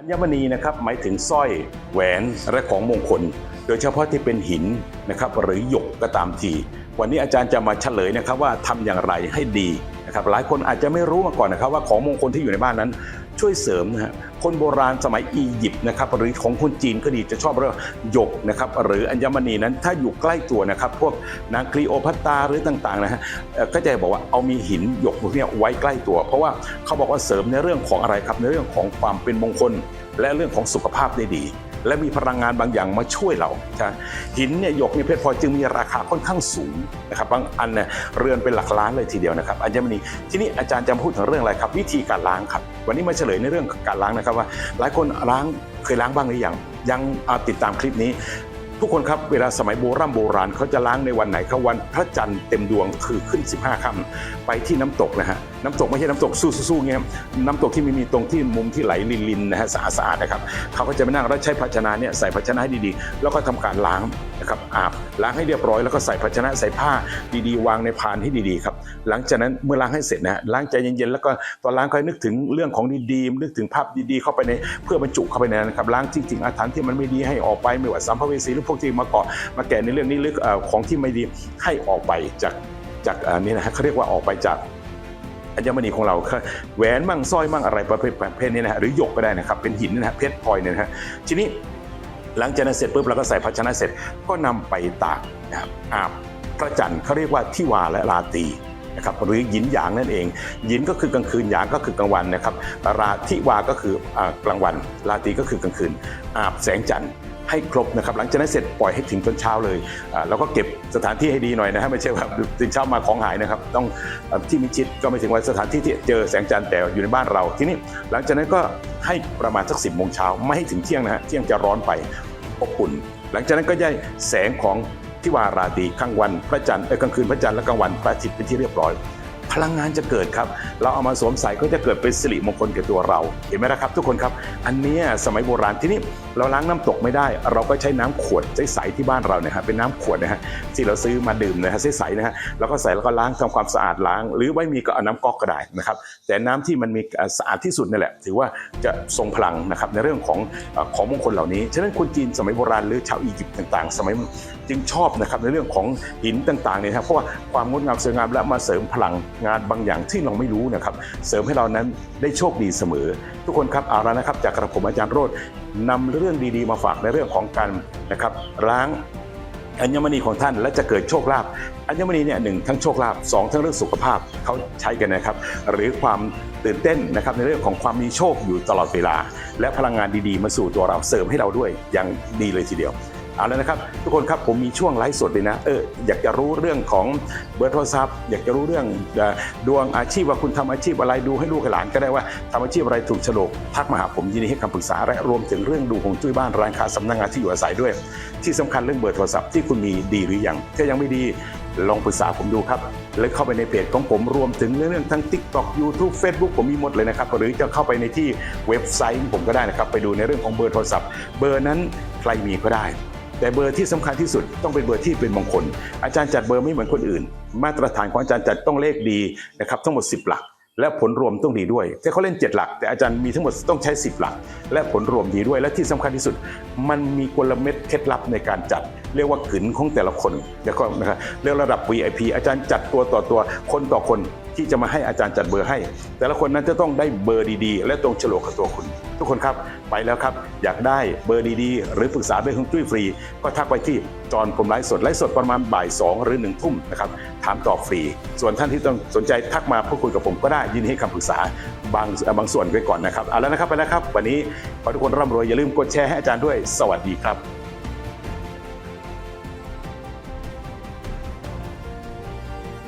ัญมณีนะครับหมายถึงสร้อยแหวนและของมงคล โดยเฉพาะที่เป็นหินนะครับหรือหยกก็ตามที วันนี้อาจารย์จะมาเฉลยนะครับว่าทำอย่างไรให้ดี นะครับหลายคนอาจจะไม่รู้มาก่อนนะครับว่าของมงคลที่อยู่ในบ้านนั้น ช่วยเสริมนะฮะคนโบราณสมัยอียิปต์นะครับหรือของคนจีนก็ดีจะชอบเรื่องหยกนะครับหรืออัญมณีนั้นถ้าอยู่ใกล้ตัวนะครับพวกนางคลีโอพัตตราหรือต่างๆนะฮะก็จะบอกว่าเอามีหินหยกพวกนี้ไว้ใกล้ตัว เพราะว่าเขาบอกว่าเสริมในเรื่องของอะไรครับในเรื่องของความเป็นมงคล และเรื่องของสุขภาพได้ดี และมีพลังงานบางอย่างมาช่วยเราใช่หินเนี่ยหยกเนี่ยเพชรพลอยจึงมีราคาค่อนข้างสูงนะครับบางอันเนี่ยเรือนเป็นหลักล้านเลยทีเดียวนะครับอัญมณีที่นี้อาจารย์จะพูดถึงเรื่องอะไรครับ วิธีการล้างครับ วันนี้มาเฉลยในเรื่องการล้างนะครับว่า หลายคนล้างเคยล้างบ้างหรือยังยังติดตามคลิปนี้ทุกคนครับเวลาสมัยโบราณโบราณเขาจะล้างในวันไหนครับวันพระจันทร์เต็มดวงคือขึ้น 15ค่ำไปที่น้ำตกนะฮะน้ำตกไม่ใช่น้ำตกสู้ๆเงี้ยครับน้ำตกที่ไม่มีตรงที่มุมที่ไหลลินๆนะฮะสะอาดๆนะครับเขาก็จะไปนั่งแล้วใช้ภาชนะเนี่ยใส่ภาชนะให้ดีๆ แล้วก็ทำการล้างนะครับอาบล้างให้เรียบร้อยแล้วก็ใส่ภาชนะใส่ผ้าดีๆ วางในพานให้ดีๆครับหลังจากนั้นเมื่อล้างให้เสร็จนะฮะล้างใจเย็นๆแล้วก็ตอนล้างค่อยนึกถึงเรื่องของดีๆนึกถึงภาพดีๆ เข้าไปในเพื่อบรรจุเข้าไปในนั้นนะครับล้างจริงๆอาถรรพ์ที่มันไม่ดีให้ออกไปไม่ว่าสัมภเวสีหรือพวกที่มาเกาะมาแก่ในเรื่องนี้หรือของที่ไม่ดีให้ออกไปจากจากนนี้นะฮะเขาเรียกว่าออกไปจาก อัญมณีของเราคแหวนมั่งสร้อยมั่งอะไรประเภทประเภทนี้นะฮะหรือหยกก็ได้นะครับเป็นหินนะฮะเพชรพลอยเนี่ยนะฮะทีนี้หลังจากนั้นเสร็จปุ๊บเราก็ใส่ภาชนะเสร็จก็นำไปตากนะครับอาบพระจันทร์เขาเรียกว่าทิวาและราตีนะครับหรือหยินหยางนั่นเองหยินก็คือกลางคืนหยางก็คือกลางวันนะครับราทิวาก็คืออกลางวัน ราตีก็คือกลางคืนอาบแสงจันทร์ ให้ครบนะครับหลังจากนั้นเสร็จปล่อยให้ถึงจนเช้าเลยอ่าแล้วก็เก็บสถานที่ให้ดีหน่อยนะฮะไม่ใช่ว่าตื่นเช้ามาของหายนะครับ ต้องที่มิชิดก็ไม่ถึงว่าสถานที่ที่เจอแสงจันทร์แต่อยู่ในบ้านเราที่นี่หลังจากนั้นก็ให้ประมาณสักสิบโมงเช้าไม่ให้ถึงเที่ยงนะฮะเที่ยงจะร้อนไปอบอุ่น หลังจากนั้นก็ได้แสงของที่วาราตรีกลางวันพระจันทร์เอ้กลางคืนพระจันทร์และกลางวันพระอาทิตย์เป็นที่เรียบร้อย พลังงานจะเกิดครับ เราเอามาสวมใส่ก็จะเกิดเป็นสิริมงคลแก่ตัวเรา เห็นไหมนะครับ ทุกคนครับ อันนี้สมัยโบราณที่นี่เราล้างน้ำตกไม่ได้ เราก็ใช้น้ำขวดใสๆที่บ้านเราเนี่ยฮะเป็นน้ำขวดนะฮะที่เราซื้อมาดื่มนะฮะใสๆนะฮะแล้วก็ใส่แล้วก็ล้างทำความสะอาดล้าง หรือไม่มีก็เอาน้ำก๊อกก็ได้นะครับ แต่น้ำที่มันมีสะอาดที่สุดนี่แหละถือว่าจะทรงพลังนะครับในเรื่องของของมงคลเหล่านี้ฉะนั้นคนจีนสมัยโบราณหรือชาวอียิปต์ต่างๆ สมัยจึงชอบนะครับในเรื่องของหินต่างๆเนี่ยครับเพราะว่าความงดงามสวยงามและมาเสริมพลังงานบางอย่างที่เราไม่รู้นะครับ เสริมให้เรานั้นได้โชคดีเสมอ ทุกคนครับเอาละนะครับ จากกระผมอาจารย์โรดนำเรื่องดีๆ มาฝากในเรื่องของการนะครับล้างอัญมณีของท่านและจะเกิดโชคลาภอัญมณีเนี่ยหนึ่งทั้งโชคลาภสองทั้งเรื่องสุขภาพเขาใช้กันนะครับ หรือความตื่นเต้นนะครับในเรื่องของความมีโชคอยู่ตลอดเวลา และพลังงานดีๆ มาสู่ตัวเราเสริมให้เราด้วยอย่างดีเลยทีเดียว เอาแล้วนะครับ ทุกคนครับผมมีช่วงไลฟ์สดเลยนะเอออยากจะรู้เรื่องของเบอร์โทรศัพท์ อยากจะรู้เรื่องดวงอาชีพว่าคุณทำอาชีพอะไรดูให้ลูกให้หลานก็ได้ว่าทำอาชีพอะไรถูกโฉลกทักมาหาผมยินดีให้คำปรึกษาและรวมถึงเรื่องดูของจุ้ยบ้านร้านค้าสำนักงานที่อยู่อาศัยด้วย ที่สำคัญเรื่องเบอร์โทรศัพท์ที่คุณมีดีหรือยังถ้ายังไม่ดีลองปรึกษาผมดูครับแล้วเข้าไปในเพจของผมรวมถึงเรื่องทั้ง TikTok YouTube Facebook ผมมีหมดเลยนะครับ หรือจะเข้าไปในที่เว็บไซต์ผมก็ได้นะครับ ไปดูในเรื่องของเบอร์โทรศัพท์ เบอร์นั้นใครมีก็ได้ แต่เบอร์ที่สำคัญที่สุดต้องเป็นเบอร์ที่เป็นมงคล อาจารย์จัดเบอร์ไม่เหมือนคนอื่น มาตรฐานของอาจารย์จัดต้องเลขดีนะครับทั้งหมด 10 หลัก และผลรวมต้องดีด้วยถ้าเขาเล่น 7 หลัก แต่อาจารย์มีทั้งหมดต้องใช้ 10 หลัก และผลรวมดีด้วย และที่สำคัญที่สุด มันมีกลเม็ดเคล็ดลับในการจัด เรียกว่ากึนของแต่ละคนแล้วก็นะครับเรียกระดับ VIP อาจารย์จัดตัวต่อตัวคนต่อคนที่จะมาให้อาจารย์จัดเบอร์ให้ แต่ละคนนั้นจะต้องได้เบอร์ดีๆ และตรงฉลกกับตัวคุณ ทุกคนครับไปแล้วครับ อยากได้เบอร์ดีๆ หรือปรึกษาเรื่องของจุ้ยฟรี ก็ทักไปที่จอนผมไลฟ์สดไลฟ์สดประมาณบ่ายสองหรือหนึ่งทุ่มนะครับถามตอบฟรี ส่วนท่านที่ต้องสนใจทักมาพูดคุยกับผมก็ได้ยินให้คำปรึกษาบางบางส่วนไว้ก่อนนะครับเอาแล้วนะครับไปแล้วครับ วันนี้ขอทุกคนร่ำรวยอย่าลืมกดแชร์ให้อาจารย์ด้วยสวัสดีครับ